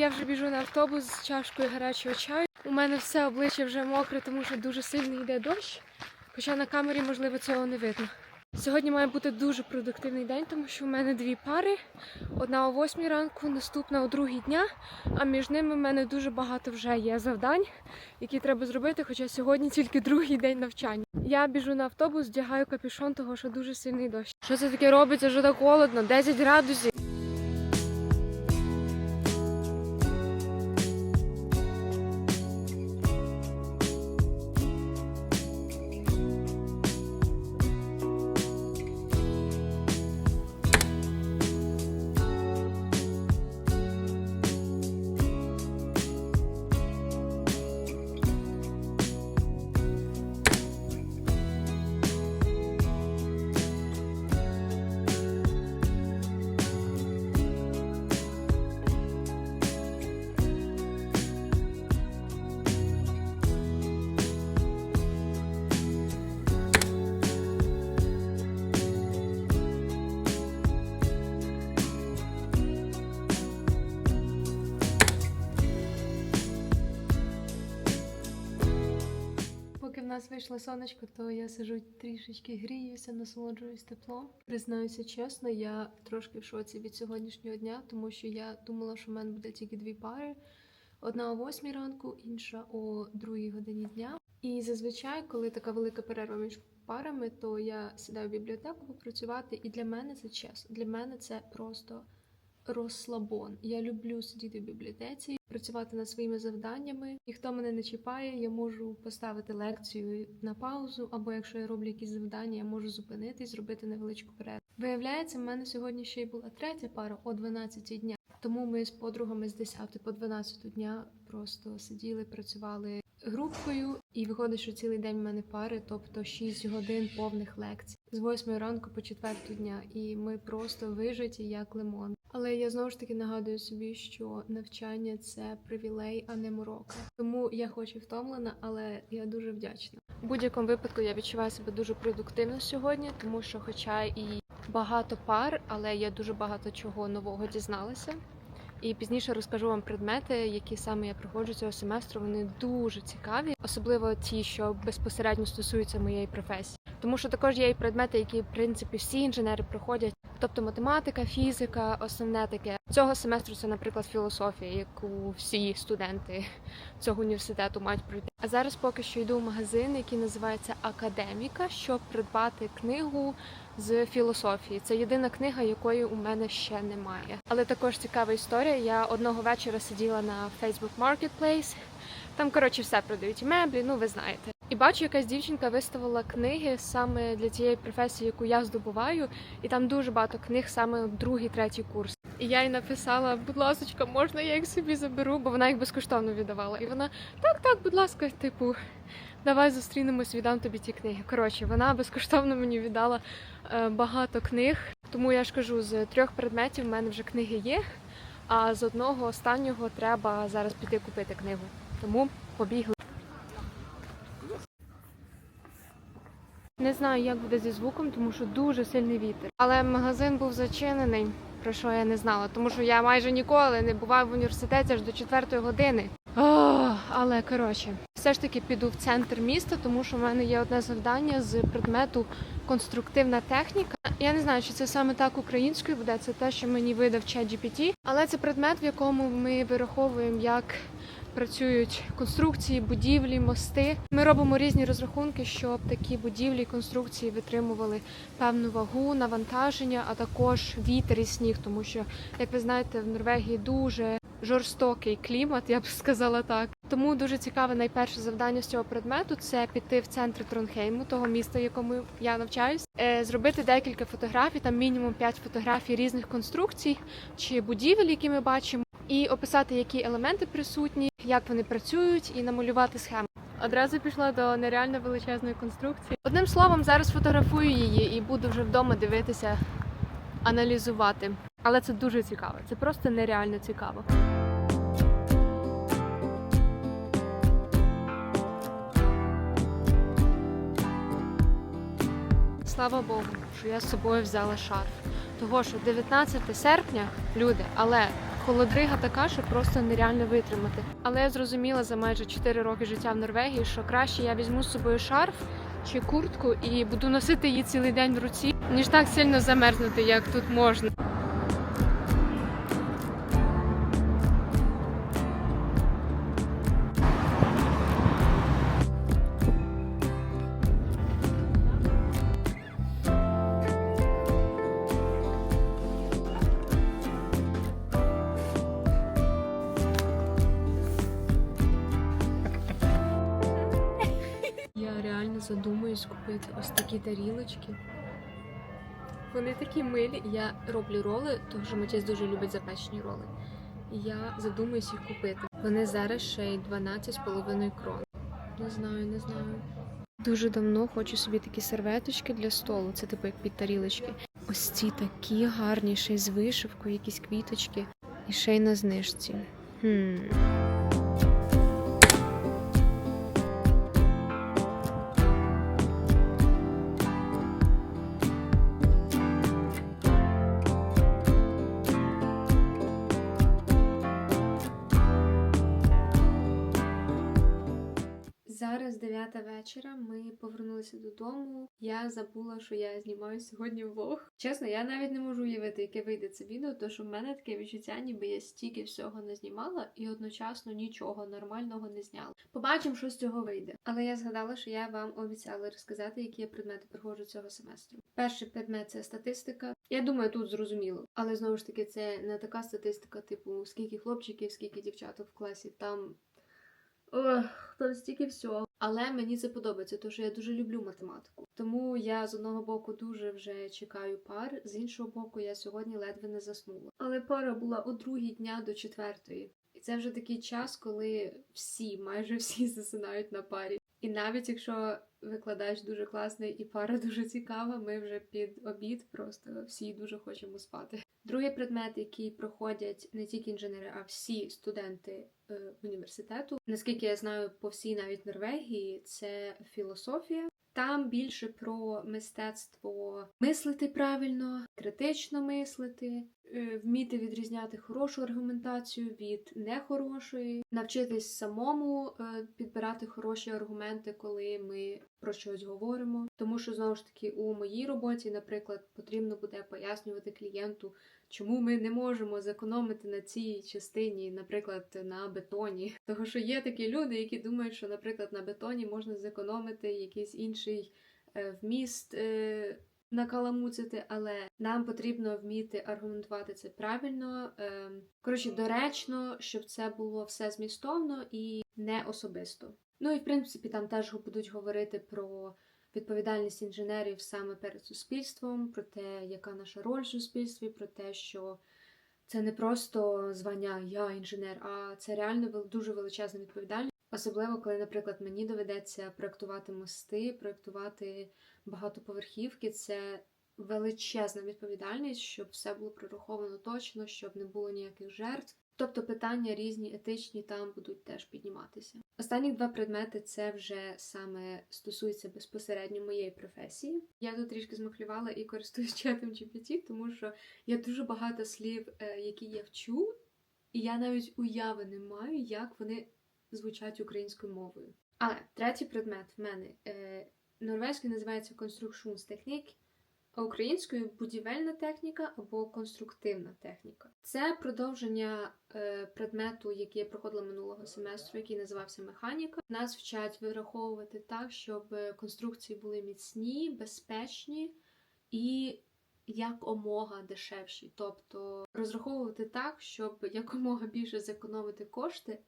Я вже біжу на автобус з чашкою гарячого чаю. У мене все обличчя вже мокре, тому що дуже сильно йде дощ. Хоча на камері, можливо, цього не видно. Сьогодні має бути дуже продуктивний день, тому що у мене дві пари. Одна о 8 ранку, наступна о 2 дня. А між ними в мене дуже багато вже є завдань, які треба зробити, хоча сьогодні тільки другий день навчання. Я біжу на автобус, вдягаю капюшон, того що дуже сильний дощ. Що це таке робиться? Що так холодно? 10 градусів. Нас вийшло сонечко, то я сижу трішечки гріюся, насолоджуюсь теплом. Признаюся чесно, я трошки в шоці від сьогоднішнього дня, тому що я думала, що в мене буде тільки дві пари: одна о 8 ранку, інша о 2 годині дня. І зазвичай, коли така велика перерва між парами, то я сідаю в бібліотеку попрацювати, і для мене це чесно. Для мене це просто розслабон. Я люблю сидіти в бібліотеці, працювати над своїми завданнями. Ніхто мене не чіпає, я можу поставити лекцію на паузу, або якщо я роблю якісь завдання, я можу зупинитись, зробити невеличку перерву. Виявляється, в мене сьогодні ще й була третя пара о 12 дня. Тому ми з подругами з 10 по 12 дня просто сиділи, працювали групкою, і виходить, що цілий день в мене пари, тобто 6 годин повних лекцій з 8 ранку по 4 дня, і ми просто вижаті як лимон. Але я знову ж таки нагадую собі, що навчання це привілей, а не морока. Тому я хоч і втомлена, але я дуже вдячна. У будь-якому випадку я відчуваю себе дуже продуктивно сьогодні, тому що, хоча і багато пар, але я дуже багато чого нового дізналася. І пізніше розкажу вам предмети, які саме я проходжу цього семестру. Вони дуже цікаві, особливо ті, що безпосередньо стосуються моєї професії. Тому що також є і предмети, які в принципі всі інженери проходять, тобто математика, фізика, основне таке. Цього семестру це, наприклад, філософія, яку всі студенти цього університету мають пройти. А зараз поки що йду в магазин, який називається Академіка, щоб придбати книгу з філософії. Це єдина книга, якої у мене ще немає. Але також цікава історія. Я одного вечора сиділа на Facebook Marketplace. Там, коротше, все продають і меблі, ну ви знаєте. І бачу, якась дівчинка виставила книги саме для цієї професії, яку я здобуваю, і там дуже багато книг, саме другий, третій курс. І я їй написала, будь ласка, можна я їх собі заберу, бо вона їх безкоштовно віддавала. І вона так, так, будь ласка, типу, давай зустрінемось, віддам тобі ті книги. Коротше, вона безкоштовно мені віддала е, багато книг. Тому я ж кажу, з трьох предметів в мене вже книги є. А з одного останнього треба зараз піти купити книгу. Тому побігли. Не знаю, як буде зі звуком, тому що дуже сильний вітер. Але магазин був зачинений, про що я не знала, тому що я майже ніколи не буваю в університеті аж до четвертої години. О, але коротше, все ж таки піду в центр міста, тому що в мене є одне завдання з предмету конструктивна техніка. Я не знаю, чи це саме так українською буде. Це те, що мені видав ChatGPT, але це предмет, в якому ми вираховуємо, як працюють конструкції, будівлі, мости. Ми робимо різні розрахунки, щоб такі будівлі, конструкції витримували певну вагу, навантаження, а також вітер і сніг, тому що, як ви знаєте, в Норвегії дуже жорстокий клімат, я б сказала так. Тому дуже цікаве найперше завдання з цього предмету це піти в центр Тронхейму, того міста, в якому я навчаюсь, е, зробити декілька фотографій, там мінімум 5 фотографій різних конструкцій чи будівель, які ми бачимо, і описати, які елементи присутні, як вони працюють, і намалювати схему. Одразу пішла до нереально величезної конструкції. Одним словом, зараз фотографую її і буду вже вдома дивитися, аналізувати. Але це дуже цікаво. Це просто нереально цікаво. Слава Богу, що я з собою взяла шарф. Того що 19 серпня, люди, але Холодрига така, що просто нереально витримати. Але я зрозуміла за майже 4 роки життя в Норвегії, що краще я візьму з собою шарф чи куртку і буду носити її цілий день в руці, ніж так сильно замерзнути, як тут можна. Задумуюсь купити ось такі тарілочки. Вони такі милі. Я роблю роли, тому що Матіс дуже любить запечені роли. Я задумуюсь їх купити. Вони зараз ще й 12,5 крон. Не знаю, не знаю. Дуже давно хочу собі такі серветочки для столу. Це типу як під тарілочки. Ось ці такі гарні, ще й з вишивкою, якісь квіточки. І ще й на знижці. Хм. 9 вечора. Ми повернулися додому. Я забула, що я знімаю сьогодні влог. Чесно, я навіть не можу уявити, яке вийде це відео, тому що в мене таке відчуття, ніби я стільки всього не знімала і одночасно нічого нормального не зняла. Побачимо, що з цього вийде. Але я згадала, що я вам обіцяла розказати, які я предмети проходжу цього семестру. Перший предмет це статистика. Я думаю, тут зрозуміло, але знову ж таки, це не така статистика, типу скільки хлопчиків, скільки дівчаток в класі. Там Ох, там стільки всього. Але мені це подобається, тому що я дуже люблю математику. Тому я з одного боку дуже вже чекаю пар, з іншого боку, я сьогодні ледве не заснула. Але пара була о другій дня до четвертої. І це вже такий час, коли всі, майже всі засинають на парі. І навіть якщо викладач дуже класний і пара дуже цікава, ми вже під обід просто всі дуже хочемо спати. Другий предмет, який проходять не тільки інженери, а всі студенти е, університету, наскільки я знаю, по всій навіть Норвегії, це філософія. Там більше про мистецтво мислити правильно, критично мислити, вміти відрізняти хорошу аргументацію від нехорошої, навчитись самому е, підбирати хороші аргументи, коли ми про щось говоримо. Тому що знову ж таки у моїй роботі, наприклад, потрібно буде пояснювати клієнту, чому ми не можемо зекономити на цій частині, наприклад, на бетоні. Тому що є такі люди, які думають, що, наприклад, на бетоні можна зекономити якийсь інший е, вміст. Накаламуцити, але нам потрібно вміти аргументувати це правильно, е, коротше, доречно, щоб це було все змістовно і не особисто. Ну і в принципі там теж будуть говорити про відповідальність інженерів саме перед суспільством, про те, яка наша роль в суспільстві, про те, що це не просто звання я інженер, а це реально дуже величезна відповідальність. Особливо, коли, наприклад, мені доведеться проектувати мости, проектувати багатоповерхівки, це величезна відповідальність, щоб все було прораховано точно, щоб не було ніяких жертв. Тобто питання різні етичні там будуть теж підніматися. Останні два предмети це вже саме стосується безпосередньо моєї професії. Я тут трішки змахлювала і користуюсь чатом GPT, тому що є дуже багато слів, е, які я вчу, і я навіть уяви не маю, як вони звучать українською мовою. Але третій предмет в мене е, норвезькою називається конструкшунстехнік, а українською будівельна техніка або конструктивна техніка. Це продовження е, предмету, який я проходила минулого семестру, який називався механіка. Нас вчать вираховувати так, щоб конструкції були міцні, безпечні і якомога дешевші. Тобто розраховувати так, щоб якомога більше зекономити кошти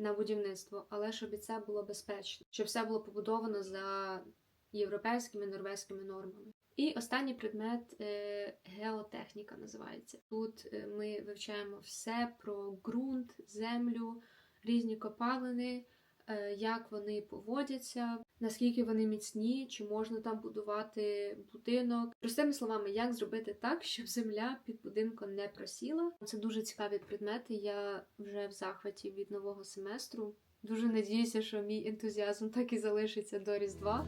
на будівництво, але щоб і це було безпечно, щоб все було побудовано за європейськими норвезькими нормами. І останній предмет е, геотехніка називається. Тут е, ми вивчаємо все про ґрунт, землю, різні копалини, е, як вони поводяться, наскільки вони міцні, чи можна там будувати будинок. Простими словами, як зробити так, щоб земля під будинком не просіла. Це дуже цікаві предмети. Я вже в захваті від нового семестру. Дуже надіюся, що мій ентузіазм так і залишиться до Різдва.